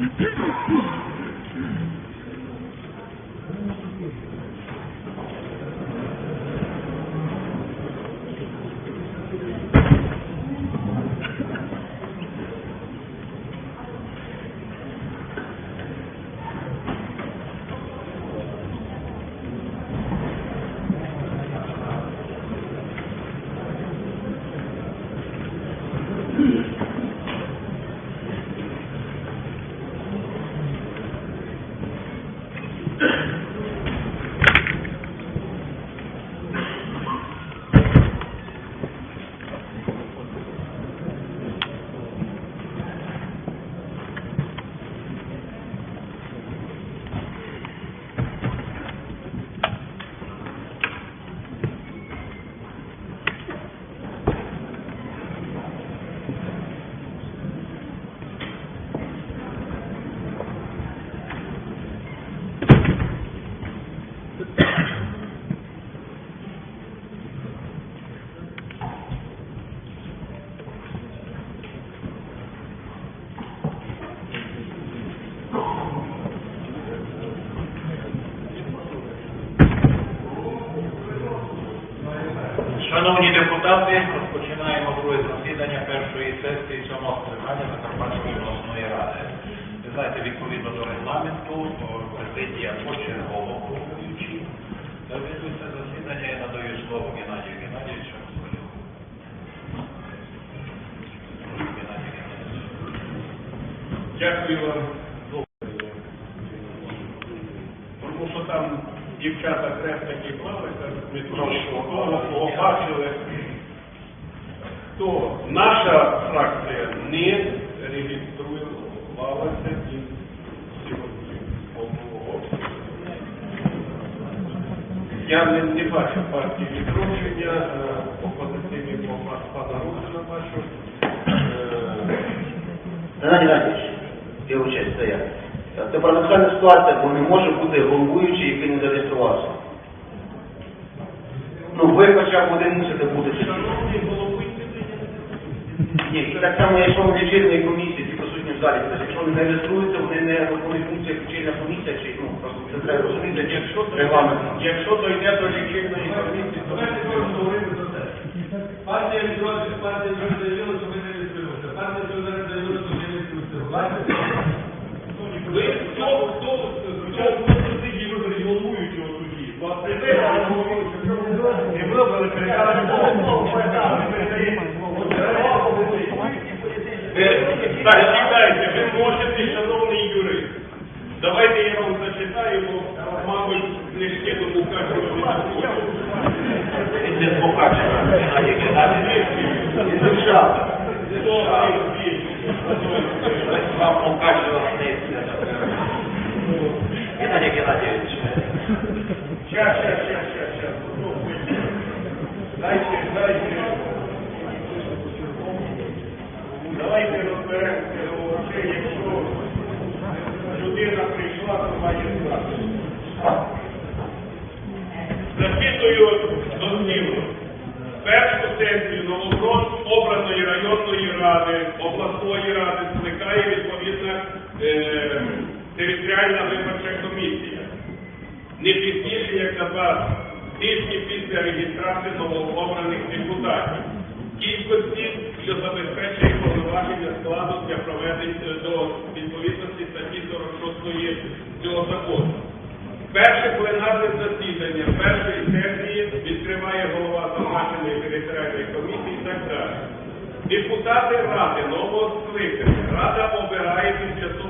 Шановні депутати, розпочинаємо друге засідання першої сесії сьомого скликання Закарпатської обласної ради. Ви знаєте, відповідно до регламенту, президія почергово головуючи. Завідується засідання я надаю слово Геннадію Геннадійовичу. Дякую вам. Тому що там дівчата крестики плавалися, ми Прошу. того бачили. То наша фракція не реєструвалася і сьогодні повного. Я не, не бачу партії відродження, е, опозиційний блок пана Русина бачу. Е, Геннадій Геннадійович, я вчусь стояти. Це парадоксальна ситуація, бо не може бути головуючий, який не зареєструвався. Ну, ви хоча б один мусите бути. Ні, це так само, якщо в лічильної комісії, ті присутні в залі, тобто, якщо вони не реєструються, вони не виконують функцію як лічильна комісія, чи ну, просто це треба розуміти, Якщо регламент. Якщо дойде до лічильної комісії, то Давайте ми говоримо за це. Партія відродження, партія вже заявила, що ми не реєструємося. Партія заявила, що ми не реєструємося. Ви хто, хто, хто тоді? Вас не І вибрали, передали Ви можете, шановний юрист. Давайте я вам зачитаю, бо, мабуть, книжки кажуть, Він не покаже, Геннадій Геннадійович. Держава. Вам покаже Геннадій Геннадійович. Щас, щас, щас, щас, щас. Дайте, дайте. Давайте розберемося вообще, якщо людина прийшла, то має знати. Зачитую дослівно. Першу сесію Новоброд обраної районної ради, обласної ради скликає відповідна е, територіальна виборча комісія не пізніше, як за два тижні після реєстрації новообраних депутатів. Кількості, що забезпечує повноваження складу для проведення до відповідності статті 46 цього закону. Перше пленарне засідання першої сесії відкриває голова зазначеної територіальної комісії і так далі. Депутати Ради нового скликання. Рада обирає тимчасову президію.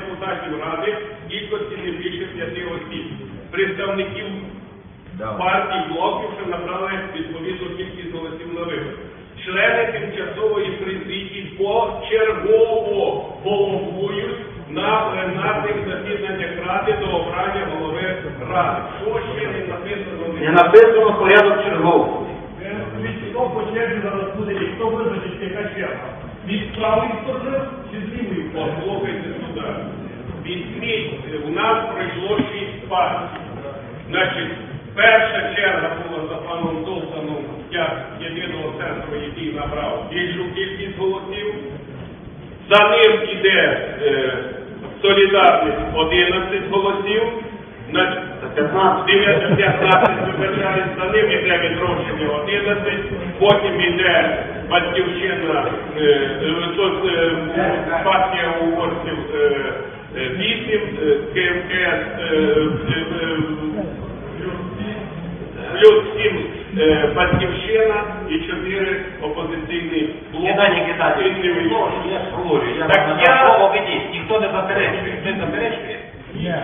Депутатів Ради кількості не більше п'яти осіб. Представників партій блоків, що набрали відповідну кількість голосів на вибори. Члени тимчасової президії почергово головують на пленарних засіданнях Ради до обрання голови Ради. Що ще не написано? Не написано порядок черговості. Хто по черзі зараз буде, і хто визначить, яка черга? Від правої сторони чи з лівої? Послухайте сюди. Візьміть, у нас пройшло шість партій. Значить, перша черга була за паном Долтаном як єдиного центру, який набрав більшу кількість голосів. За ним іде е, солідарність 11 голосів. На 15, 15 вибачаюсь, за ним іде відродження 11, потім іде батьківщина, партія угорців е, е, 8, е, КМКС е, е, е, плюс 7 е, батьківщина і 4 опозиційні блоки. Так я- ніхто не заперечує. Хтось заперечує?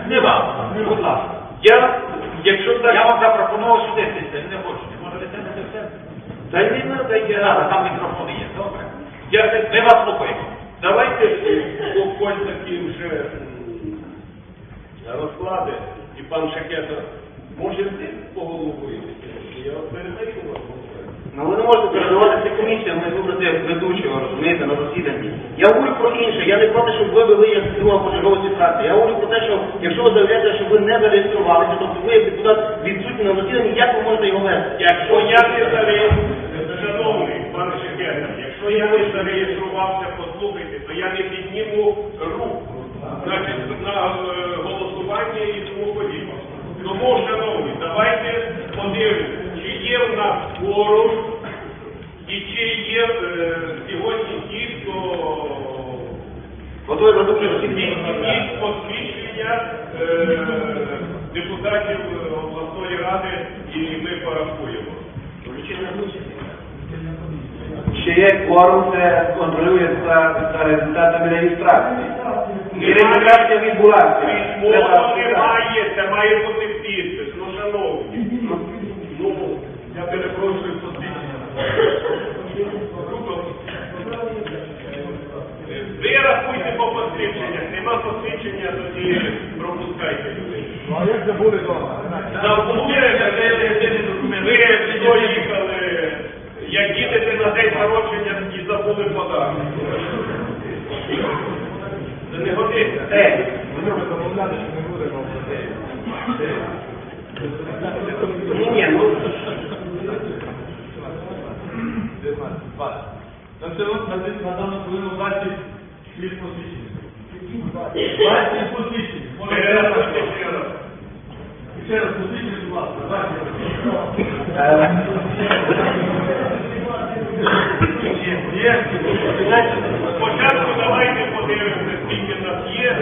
Не вам, будь ласка. Я, якщо так... Я вам запропонував сюди сісти, не хочу, Можете сидіти в центрі. Та не треба, Не я... треба, там мікрофони є, добре? Я не Ми вас слухаємо. Давайте, коль такі вже розклади, і пан Шакета, може ти поголовуєте? Я от передаю вам. Ну ви не можете передавати це комісія, ми вибрати ведучого, розумієте, на засіданні. Я говорю про інше, я не проти, щоб ви вели як друга пожежовці фракції. Я говорю про те, що якщо ви заявляєте, що ви не зареєструвалися, тобто ви як депутат відсутні на засіданні, як ви можете його вести? Якщо я не зареєструвався, шановний пан Шакета, якщо я не зареєструвався, послухайте, то я не підніму руку значить, на е, голосування і тому подібне. Тому, шановні, давайте подивимося, є в нас форум і чи є е, сьогодні ті, хто посвідчення е, депутатів обласної ради і ми порахуємо. Ще є кворум, це контролюється за результатами реєстрації. І реєстрація відбулася. Письмово немає, це має бути підпис. Ну, шановні, ну, я перепрошую посвідчення. Ви рахуйте по нема посвідчення, тоді пропускайте людей. Ну, а як забули вдома? Забули, ви доїхали, як їдете на день народження і забули подарунок. Це не годиться. Е, Ми домовляли, що не буде ні, ні, ну, На це на це на дану хвилину 20 слів посвідчення. 20 слів посвідчення. Може, Перерахуйте ще раз. Ще раз посвідчення, будь ласка. 20 е, Є. Спочатку давайте подивимося, скільки нас є.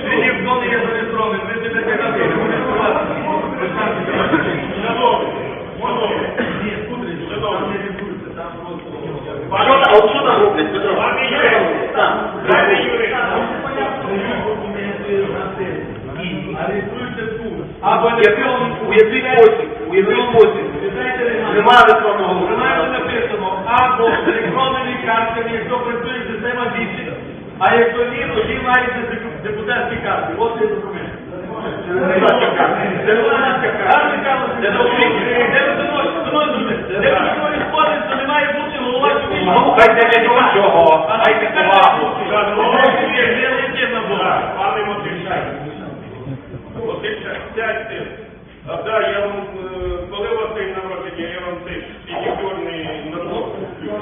Ще ніхто не є зареєстрований. Ми тебе не кажемо, що реєструвати. Шановні, шановні, шановні. що там, от що там роблять, Петро? Пане Що Юрій, там роблять? Там. пане Юрій, А реєструйте тут. Або у який спосіб, у який спосіб. Немає електронного Знаєте, голосування. написано, або з електронними якщо працює система 8, а якщо ні, тоді маєте депутатські карти. Ось є документ. Депутатська карта. Депутатська карта. Де ви бути голова не до чого. шановні, Де легітимна була? Так, пане Матишай. Матишай, сядьте. А да, я вам, е, коли у вас день народження, я вам цей педикюрний набор куплю.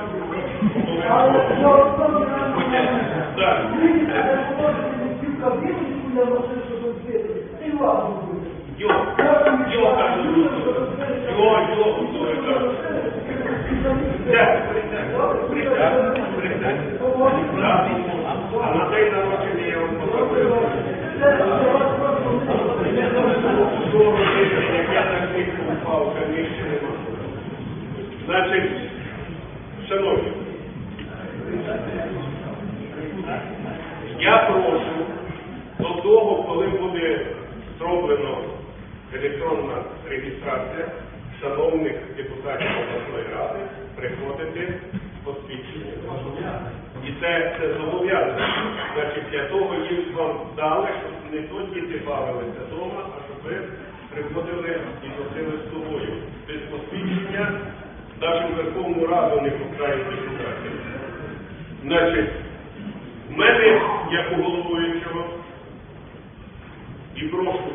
Так. Йо, йо, кажу. Йо, йо, йо, Сядь, присядь. Присядь, присядь. Так. А на день народження я вам подарую. Як я так низько упав, конечно, нема. Значить, шановні, я прошу до того, коли буде зроблено електронна реєстрація шановних депутатів обласної ради, приходити з посвідченням. І це, це зобов'язано. Значить, для того їх вам дали, щоб не то діти бавилися вдома, а щоб ви приходили і носили з собою. Без посвідчення навіть Верховну Раду не пускають депутатів. Значить, в мене, як у головуючого, і прошу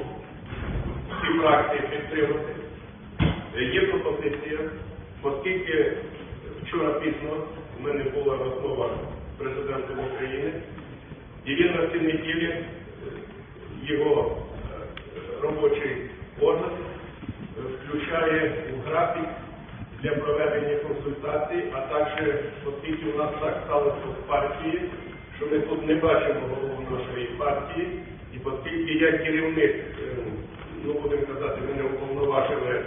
всі фракції підтримати, є пропозиція оскільки вчора пізно в мене була розмова з президентом України, і він на цій неділі е, його е, робочий орган е, включає в графік для проведення консультацій, а також, оскільки у нас так сталося в партії, що ми тут не бачимо голову нашої партії, і оскільки я керівник, ну будемо казати, мене уповноважили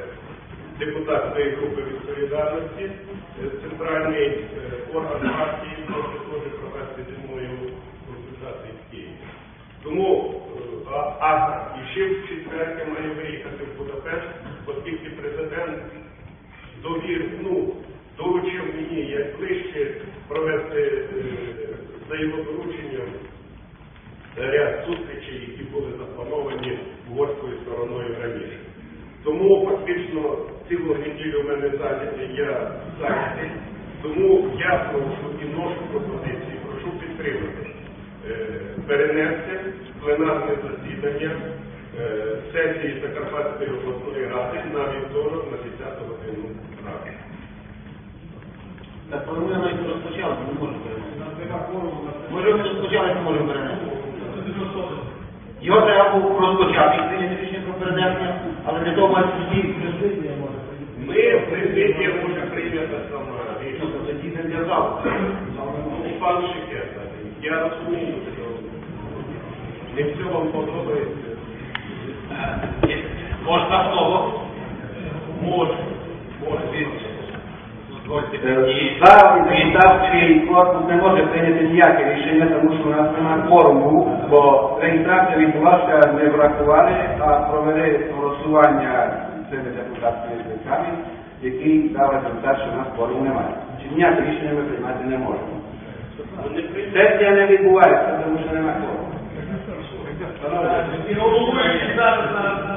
депутатської групи від солідарності, центральний орган партії може теж провести зі мною консультації в. Тому е, а, а і ще в четвер я маю виїхати в Будапешт, оскільки президент довір, ну, доручив мені як ближче провести е, за його дорученням ряд зустрічей, які були заплановані угорською стороною раніше. Тому фактично цілу неділю в мене зайнятий, я зайнятий. Тому я прошу і ношу пропозиції, прошу підтримати, е, перенести пленарне засідання е, сесії Закарпатської обласної ради на вівторок на 10 годину ранку. Так, коли ми навіть розпочали, ми не можемо перенести. Може, ми розпочали, не можемо перенести. Його треба було розпочати і прийняти рішення про перенесення, але для того мають всі присутні. Ми президія може прийняти саме рішення. Тоді не для залу. Ну, пан Шикета, я розумію, що не все вам подобається. Можна слово? Мені. Зараз депутатський корпус не може прийняти ніяке рішення, тому що у нас немає кворуму, бо реєстрація відбулася не врахували, а провели голосування цими депутатськими списками, які дали результат, що у нас кворуму немає. Чи ніяке рішення ми приймати не можемо. Сесія не відбувається, тому що немає на-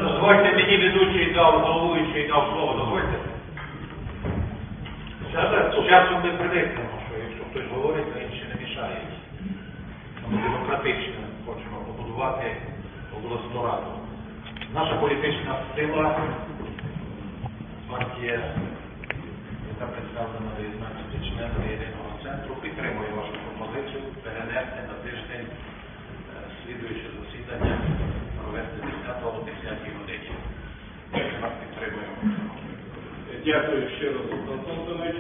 Дозвольте мені ведучий дав, головуючий дав слово, дозвольте. Часом ми привикнемо, що якщо хтось говорить, то інші не мішають. Ми демократично хочемо побудувати обласну раду. Наша політична сила, партія, яка представлена 19 членами центру, підтримує вашу пропозицію перенести на тиждень е, слідуюче засідання провести 10 о 10 годині. Вас підтримуємо. Дякую ще раз, Антонович.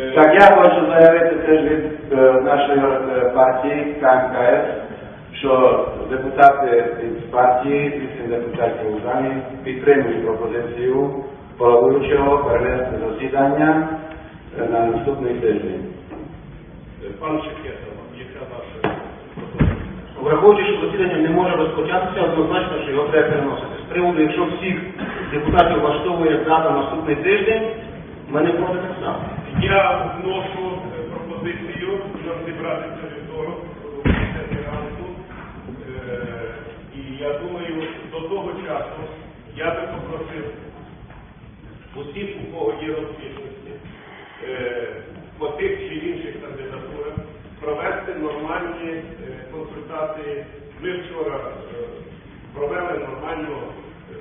Е, Так, я хочу заявити теж від е, нашої партії КМКС, що депутати від партії, вісім депутатів у залі підтримують пропозицію головуючого перенести засідання на наступний тиждень. Пан Шикета, яка ваша? Враховуючи, що засідання не може розпочатися, однозначно, що його треба переносити. З приводу, якщо всіх депутатів влаштовує дата наступний тиждень, ми не проти так само. Я вношу е, пропозицію нам зібратися вівторок ранку. Е, І я думаю, до того часу я би попросив усіх, у кого є розбіжності, е, по тих чи інших кандидатурах, провести нормальні е, консультації. Ми вчора е, провели нормально, е,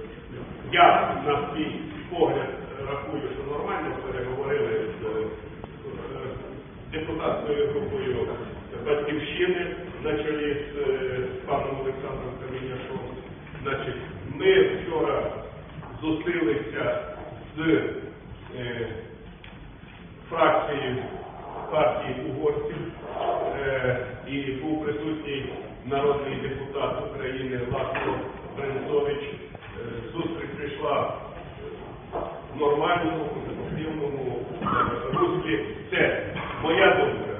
я на свій погляд рахую, що нормально переговорили з депутатською групою Батьківщини на чолі з паном Олександром Каміняшом. Значить, ми вчора зустрілися з фракцією партії угорців е, і був присутній народний депутат України Ласло Бренцович. Е, Зустріч прийшла в нормальному, конструктивному е, руслі. Це моя думка.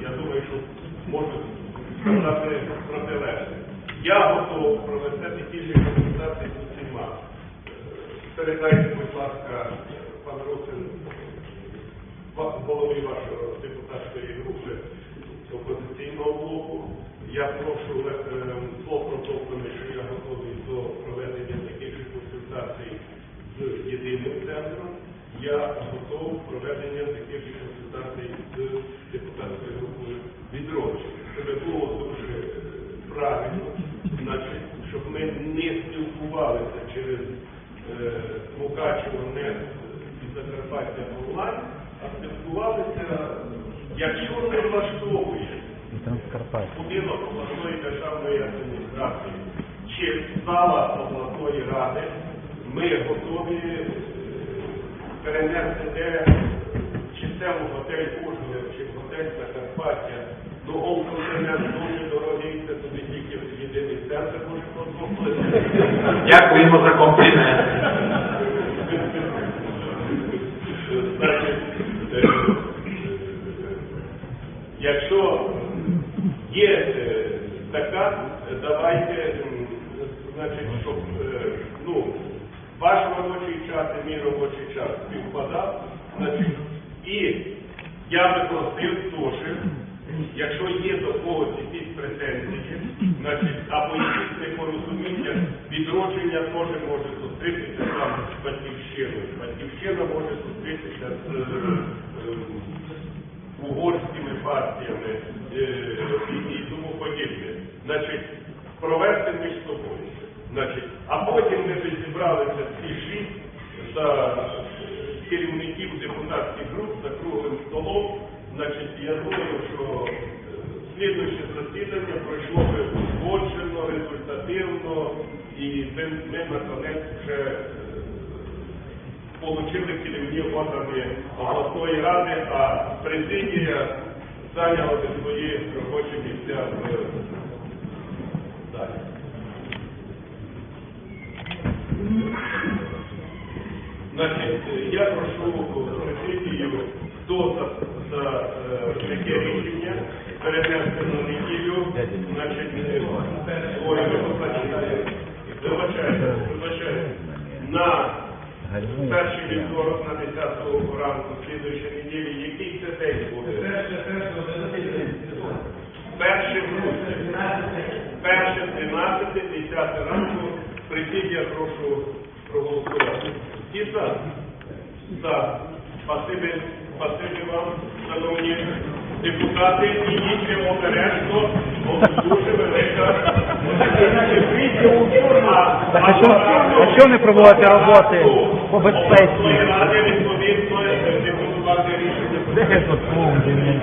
Я думаю, що можу сказати протилежне. Я готов провести ж консультації з усіма. Е, Передайте, будь ласка, пан Русин, голові вашого депутатської групи опозиційного блоку. Я прошу е, слово протоколи, що я готовий до проведення таких консультацій з єдиним центром. Я готов проведення таких консультацій з депутатською групою відродження. Це було дуже е, правильно, значить, щоб ми не спілкувалися через е, Мукачево, не з Закарпаття онлайн, спілкувалися, якщо не влаштовує будинок обласної державної адміністрації чи зала обласної ради, ми готові е, перенести де чи це в готель Ужгород, чи в готель Закарпаття. Ну, онкоінтернет дуже дорогий, це тобі тільки в єдиний центр може дозволити. Дякуємо за комплімент. Значить, е, якщо є е, така, давайте, м, значить, щоб е, ну, ваш робочий час і мій робочий час співпадав, значить, і я би просив якщо є до когось якісь претензії, значить, або якісь непорозуміння, відродження теж може зустрітися там з батьківщиною. Батьківщина може зустрітися з е, е, угорськими партіями е, і тому подібне. Значить, провести між собою. Значить, а потім ми зібралися всі шість за керівників депутатських груп за круглим столом. Значить, я думаю, що е, слідуюче засідання пройшло би узгоджено, результативно, і ми, ми наконець вже е, получили керівні органи обласної ради, а президія зайняла би свої робочі місця в залі. Значить, я прошу президію, хто за, е, таке рішення перенести на неділю, значить, е, ой, вибачайте, на перший вівторок на 10 ранку слідуючої неділі, який це день буде? Перше грудня. Перше, 12, 10 ранку. Президія прошу проголосувати. І за. За. Спасибі, спасибі вам, шановні депутати, і нічого обережно, бо дуже велика. Так, а що- а що не проводити роботи по безпеці? Ради відповідно депутувати рішення. Де ж тут повний?